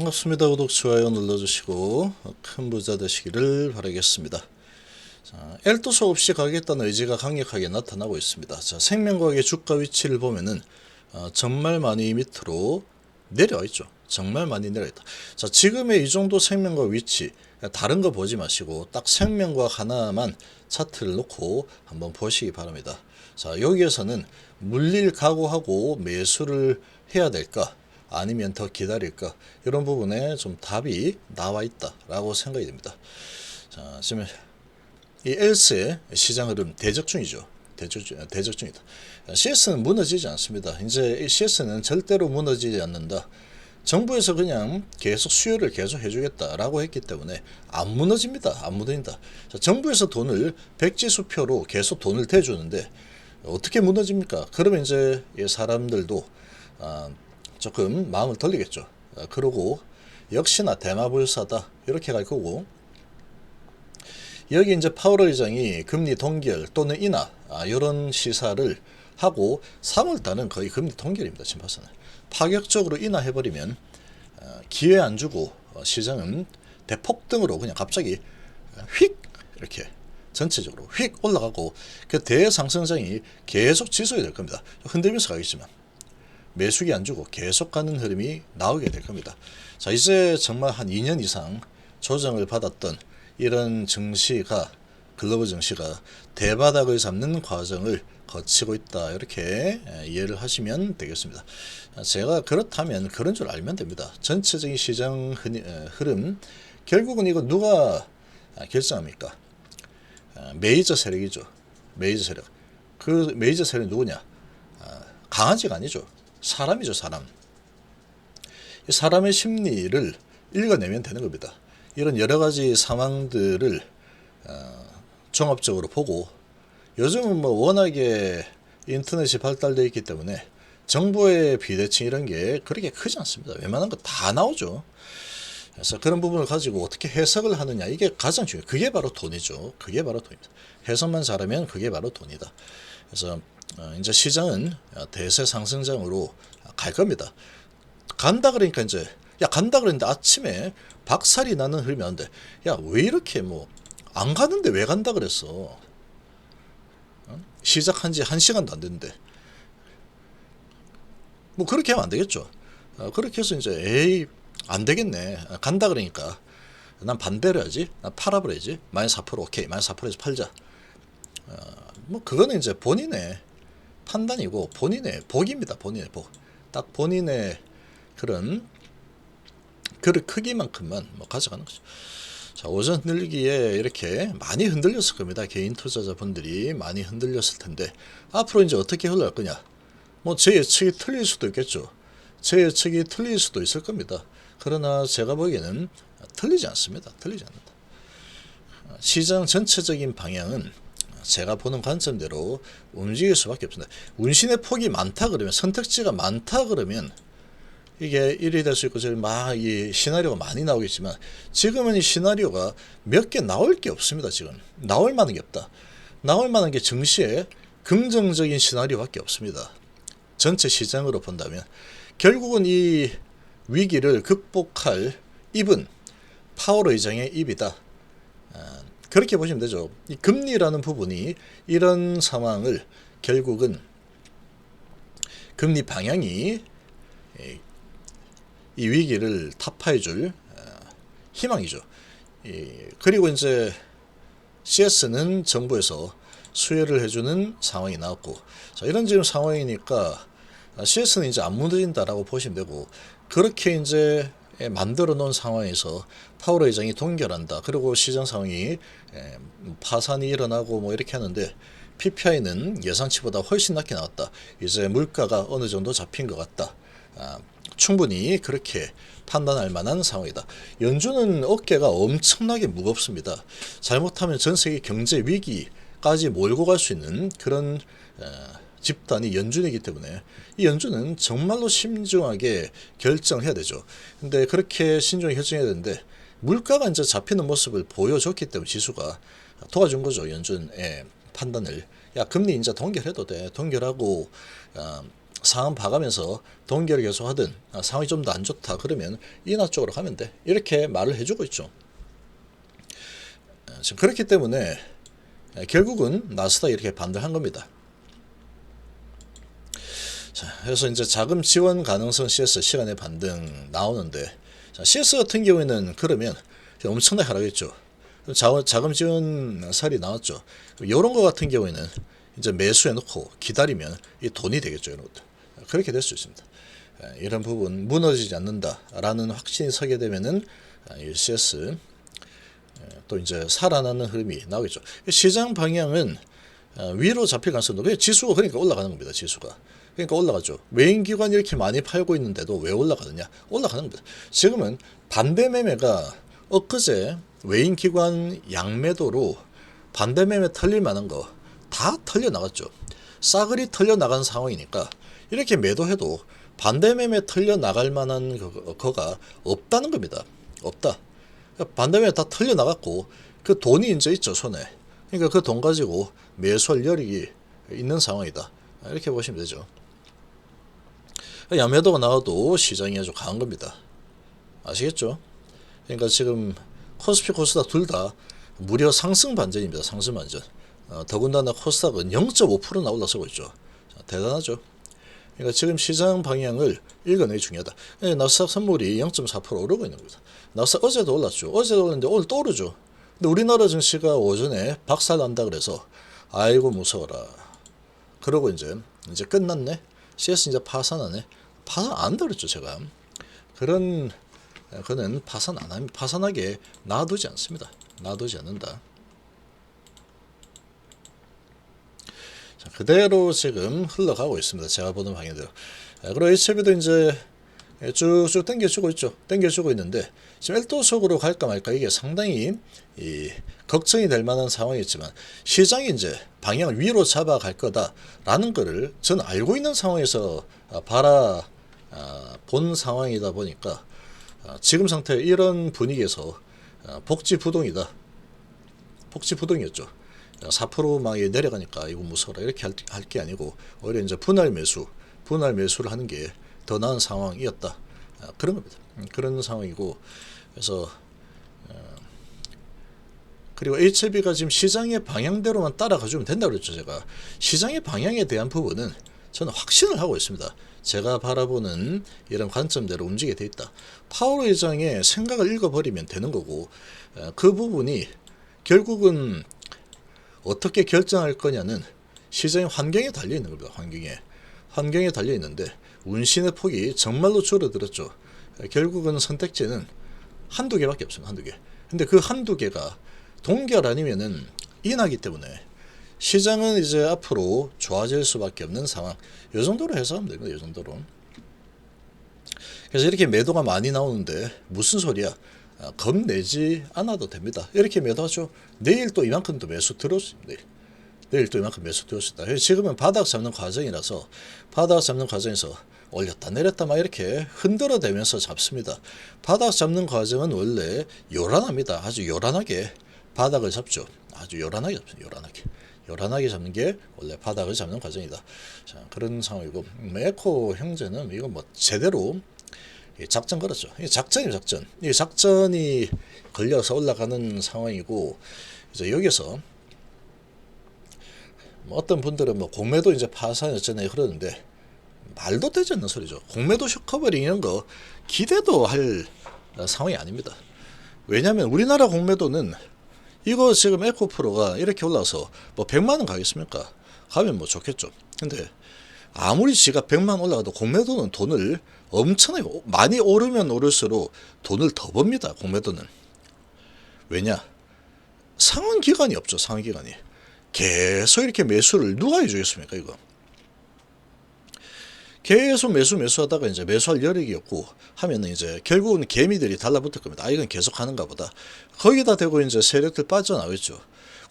반갑습니다. 구독, 좋아요 눌러주시고 큰 부자 되시기를 바라겠습니다. 자, 엘도소 없이 가겠다는 의지가 강력하게 나타나고 있습니다. 자, 생명과학의 주가 위치를 보면은 어, 정말 많이 밑으로 내려와 있죠. 정말 많이 내려와 있다. 자, 지금의 이 정도 생명과학 위치 다른 거 보지 마시고 딱 생명과학 하나만 차트를 놓고 한번 보시기 바랍니다. 자, 여기에서는 물릴 각오하고 매수를 해야 될까? 아니면 더 기다릴까? 이런 부분에 좀 답이 나와 있다라고 생각이 됩니다. 자, 지금 이 엘스의 시장 흐름 대적 중이죠. 대적, 중이다. CS는 무너지지 않습니다. 이제 이 CS는 절대로 무너지지 않는다. 정부에서 그냥 계속 수요를 계속 해주겠다라고 했기 때문에 안 무너집니다. 안 무너진다. 자, 정부에서 돈을 백지수표로 계속 돈을 대주는데 어떻게 무너집니까? 그러면 이제 이 사람들도 아, 조금 마음을 돌리겠죠. 아, 그러고 역시나 대마불사다 이렇게 갈 거고 여기 이제 파월 의장이 금리 동결 또는 인하 아, 이런 시사를 하고 3월 달은 거의 금리 동결입니다. 지금 봐서는 파격적으로 인하해버리면 어, 기회 안 주고 어, 시장은 대폭등으로 그냥 갑자기 휙 이렇게 전체적으로 휙 올라가고 그 대상승장이 계속 지속이 될 겁니다. 흔들면서 가겠지만 매수기 안 주고 계속 가는 흐름이 나오게 될 겁니다. 자, 이제 정말 한 2년 이상 조정을 받았던 이런 증시가 글로벌 증시가 대바닥을 잡는 과정을 거치고 있다. 이렇게 예, 이해를 하시면 되겠습니다. 자, 제가 그렇다면 그런 줄 알면 됩니다. 전체적인 시장 흔- 에, 흐름 결국은 이거 누가 아, 결정합니까? 아, 메이저 세력이죠. 메이저 세력. 그 메이저 세력이 누구냐? 아, 강아지가 아니죠. 사람이죠, 사람. 이 사람의 심리를 읽어내면 되는 겁니다. 이런 여러 가지 상황들을 어, 종합적으로 보고 요즘은 뭐 워낙에 인터넷이 발달되어 있기 때문에 정보의 비대칭 이런 게 그렇게 크지 않습니다. 웬만한 거 다 나오죠. 그래서 그런 부분을 가지고 어떻게 해석을 하느냐 이게 가장 중요해요. 그게 바로 돈이죠. 그게 바로 돈입니다. 해석만 잘하면 그게 바로 돈이다. 그래서 어, 이제 시장은 대세 상승장으로 갈 겁니다. 간다 그러니까 이제 야 간다 그랬는데 아침에 박살이 나는 흐름이 나는데 야 왜 이렇게 뭐 안 가는데 왜 간다 그랬어? 어? 시작한 지 한 시간도 안 됐는데 뭐 그렇게 하면 안 되겠죠. 어, 그렇게 해서 이제 에이 안 되겠네 아, 간다 그러니까 난 반대로 해야지 난 팔아버려야지 마이너스 4% 오케이 마이너스 4%에서 팔자 어, 뭐 그거는 이제 본인의 판단이고 본인의 복입니다 본인의 복 딱 본인의 그런 그릇 크기만큼만 뭐 가져가는 거죠. 자, 오전 흔들기에 이렇게 많이 흔들렸을 겁니다. 개인 투자자분들이 많이 흔들렸을 텐데 앞으로 이제 어떻게 흘러갈 거냐? 뭐 제 예측이 틀릴 수도 있겠죠. 제 예측이 틀릴 수도 있을 겁니다. 그러나 제가 보기에는 틀리지 않습니다. 틀리지 않는다. 시장 전체적인 방향은 제가 보는 관점대로 움직일 수밖에 없습니다. 운신의 폭이 많다 그러면 선택지가 많다 그러면 이게 일이 될 수 있고 막이 시나리오가 많이 나오겠지만 지금은 이 시나리오가 몇 개 나올 게 없습니다. 지금 나올 만한 게 없다. 나올 만한 게 증시에 긍정적인 시나리오밖에 없습니다. 전체 시장으로 본다면 결국은 이 위기를 극복할 입은 파월 의장의 입이다. 아, 그렇게 보시면 되죠. 이 금리라는 부분이 이런 상황을 결국은 금리 방향이 이- 이 위기를 타파해줄 어, 희망이죠. 이, 그리고 이제 CS는 정부에서 수혜를 해주는 상황이 나왔고, 자, 이런 지금 상황이니까 CS는 이제 안 무너진다라고 보시면 되고, 그렇게 이제 만들어 놓은 상황에서 파월 의장이 동결한다. 그리고 시장 상황이 에, 파산이 일어나고 뭐 이렇게 하는데 PPI는 예상치보다 훨씬 낮게 나왔다. 이제 물가가 어느 정도 잡힌 것 같다. 아, 충분히 그렇게 판단할 만한 상황이다. 연준은 어깨가 엄청나게 무겁습니다. 잘못하면 전 세계 경제 위기까지 몰고 갈 수 있는 그런 어, 집단이 연준이기 때문에 이 연준은 정말로 신중하게 결정해야 되죠. 근데 그렇게 신중하게 결정해야 되는데 물가가 이제 잡히는 모습을 보여줬기 때문에 지수가 도와준 거죠. 연준의 판단을. 야, 금리 이제 동결해도 돼. 동결하고 어, 상황 봐가면서 동결 계속 하든 아, 상황이 좀 더 안 좋다 그러면 인하 쪽으로 가면 돼 이렇게 말을 해주고 있죠. 어, 지금 그렇기 때문에 에, 결국은 나스닥 이렇게 반등한 겁니다. 자, 그래서 이제 자금 지원 가능성 CS 시간의 반등 나오는데 자, CS 같은 경우에는 그러면 엄청나게 하락했죠. 자, 자금 지원 살이 나왔죠. 이런 거 같은 경우에는 이제 매수해 놓고 기다리면 이 돈이 되겠죠. 이런 것들. 그렇게 될 수 있습니다. 에, 이런 부분 무너지지 않는다라는 확신이 서게 되면은 아, 이 CS 또 이제 살아나는 흐름이 나오겠죠. 시장 방향은 어, 위로 잡힐 가능성이 높아요. 지수가 그러니까 올라가는 겁니다. 지수가. 그러니까 올라가죠. 외인 기관이 이렇게 많이 팔고 있는데도 왜 올라가느냐? 올라가는 겁니다. 지금은 반대 매매가 엊그제 외인 기관 양매도로 반대 매매 털릴 만한 거 다 털려 나갔죠. 싸그리 털려 나간 상황이니까 이렇게 매도해도 반대 매매 털려 나갈 만한 거- 거가 없다는 겁니다. 없다. 반대면 다 털려 나갔고 그 돈이 이제 있죠 손에. 그러니까 그 돈 가지고 매수할 여력이 있는 상황이다. 이렇게 보시면 되죠. 야매도가 나와도 시장이 아주 강한 겁니다. 아시겠죠? 그러니까 지금 코스피 코스닥 둘 다 무려 상승 반전입니다. 상승 반전. 어, 더군다나 코스닥은 0.5%나 올라서고 있죠. 자, 대단하죠. 그러니까 지금 시장 방향을 읽어내기 중요하다. 예, 나스닥 선물이 0.4% 오르고 있는 겁니다. 나스닥 어제도 올랐죠. 어제도 올랐는데 오늘 또 오르죠. 근데 우리나라 증시가 오전에 박살 난다 그래서 아이고 무서워라. 그러고 이제 이제 끝났네. CS 이제 파산하네. 파산 안 들었죠 제가. 그런 예, 그는 파산 안 합니다. 파산하게 놔두지 않습니다. 놔두지 않는다. 자, 그대로 지금 흘러가고 있습니다. 제가 보는 방향대로. 아, 그리고 HB도 이제 쭉쭉 당겨주고 있죠. 당겨주고 있는데 지금 1도 속으로 갈까 말까 이게 상당히 이 걱정이 될 만한 상황이지만 시장이 이제 방향을 위로 잡아갈 거다라는 거를 저는 알고 있는 상황에서 아, 바라 아, 본 상황이다 보니까 아, 지금 상태 이런 분위기에서 아, 복지 부동이다. 복지 부동이었죠. 4%막 내려가니까 이거 무서워라 이렇게 할 게 아니고 오히려 이제 분할 매수, 분할 매수를 하는 게 더 나은 상황이었다. 아, 그런 겁니다. 음, 그런 상황이고 그래서 어, 그리고 HLB가 지금 시장의 방향대로만 따라가주면 된다 그랬죠 제가 시장의 방향에 대한 부분은 저는 확신을 하고 있습니다. 제가 바라보는 이런 관점대로 움직이게 돼 있다. 파월 의장의 생각을 읽어버리면 되는 거고 어, 그 부분이 결국은 어떻게 결정할 거냐는 시장의 환경에 달려 있는 겁니다. 환경에 환경에 달려 있는데 운신의 폭이 정말로 줄어들었죠. 결국은 선택지는 한두 개밖에 없습니다. 한두 개. 근데 그 한두 개가 동결 아니면은 인하기 때문에 시장은 이제 앞으로 좋아질 수밖에 없는 상황. 이 정도로 해서 하면 됩니다. 이 정도로. 그래서 이렇게 매도가 많이 나오는데 무슨 소리야? 아, 겁내지 않아도 됩니다. 이렇게 매도하죠. 내일 또 이만큼 또 매수 들어오습니다. 내일. 또 이만큼 매수. 그래서 지금은 바닥 잡는 과정이라서 바닥 잡는 과정에서 올렸다 내렸다 막 이렇게 흔들어대면서 잡습니다. 바닥 잡는 과정은 원래 요란합니다. 아주 요란하게 바닥을 잡죠. 아주 요란하게 잡습니다. 요란하게. 요란하게 잡는 게 원래 바닥을 잡는 과정이다. 자, 그런 상황이고 음, 에코 형제는 이거 뭐 제대로 이 작전 걸었죠. 이 작전이 작전. 이 작전이 걸려서 올라가는 상황이고 이제 여기서 뭐 어떤 분들은 뭐 공매도 이제 파산 어쩌네 그러는데 말도 되지 않는 소리죠. 공매도 쇼커버링 이런 거 기대도 할 상황이 아닙니다. 왜냐하면 우리나라 공매도는 이거 지금 에코 프로가 이렇게 올라서 뭐 100만 원 가겠습니까? 가면 뭐 좋겠죠. 근데 아무리 지가 100만 원 올라가도 공매도는 돈을 엄청나게 오- 많이 오르면 오를수록 돈을 더 법니다. 공매도는. 왜냐? 상환 기간이 없죠. 상환 기간이. 계속 이렇게 매수를 누가 해주겠습니까? 이거. 계속 매수 매수하다가 이제 매수할 여력이 없고 하면은 이제 결국은 개미들이 달라붙을 겁니다. 아 이건 계속 하는가 보다. 거기다 대고 이제 세력들 빠져나오겠죠.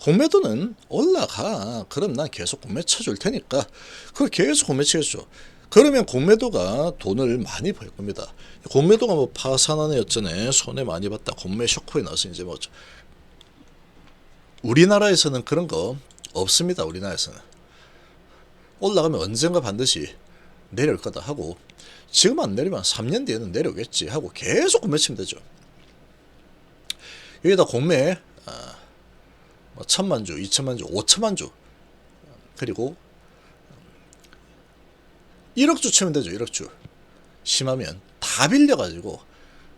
공매도는 올라가. 그럼 난 계속 공매 쳐줄 테니까 그걸 계속 공매 치겠죠. 그러면 공매도가 돈을 많이 벌 겁니다. 공매도가 뭐 파산하네 어쩌네 손해 많이 봤다. 공매 쇼크에 나서 이제 뭐 우리나라에서는 그런 거 없습니다. 우리나라에서는 올라가면 언젠가 반드시 내려올 거다 하고 지금 안 내리면 3년 뒤에는 내려오겠지 하고 계속 고매치면 되죠. 여기다 공매 아, 뭐 천만 주, 이천만 주, 오천만 주 그리고 1억 주 치면 되죠. 1억 주 심하면 다 빌려가지고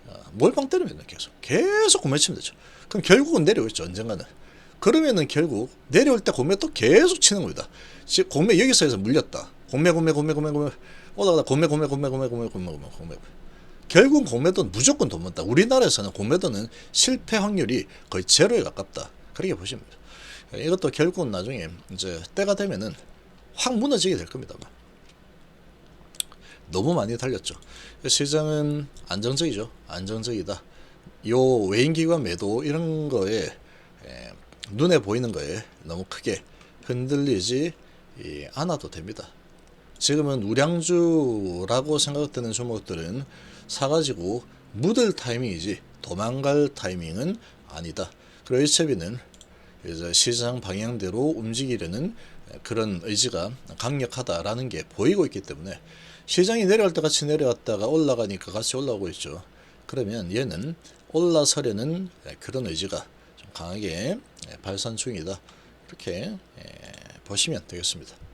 어, 몰빵 때리면 계속 계속 고매 치면 되죠. 그럼 결국은 내려오겠죠 언젠가는. 그러면은 결국 내려올 때 공매 또 계속 치는 겁니다. 즉 공매 여기서 해서 물렸다. 공매 공매 공매 공매 공매 올라가다 공매 공매 공매 공매 공매 공매 공매 공매 결국 공매도는 무조건 돈 번다. 우리나라에서는 공매도는 실패 확률이 거의 제로에 가깝다. 그렇게 보시면 돼요. 이것도 결국은 나중에 이제 때가 되면은 확 무너지게 될 겁니다. 너무 많이 달렸죠. 시장은 안정적이죠. 안정적이다. 요 외인 기관 매도 이런 거에 에, 눈에 보이는 거에 너무 크게 흔들리지 이, 않아도 됩니다. 지금은 우량주라고 생각되는 종목들은 사가지고 묻을 타이밍이지 도망갈 타이밍은 아니다. 그리고 일체비는 이제 시장 방향대로 움직이려는 그런 의지가 강력하다라는 게 보이고 있기 때문에 시장이 내려갈 때 같이 내려갔다가 올라가니까 같이 올라오고 있죠. 그러면 얘는 올라서려는 그런 의지가 좀 강하게 발산 중이다. 이렇게 보시면 되겠습니다.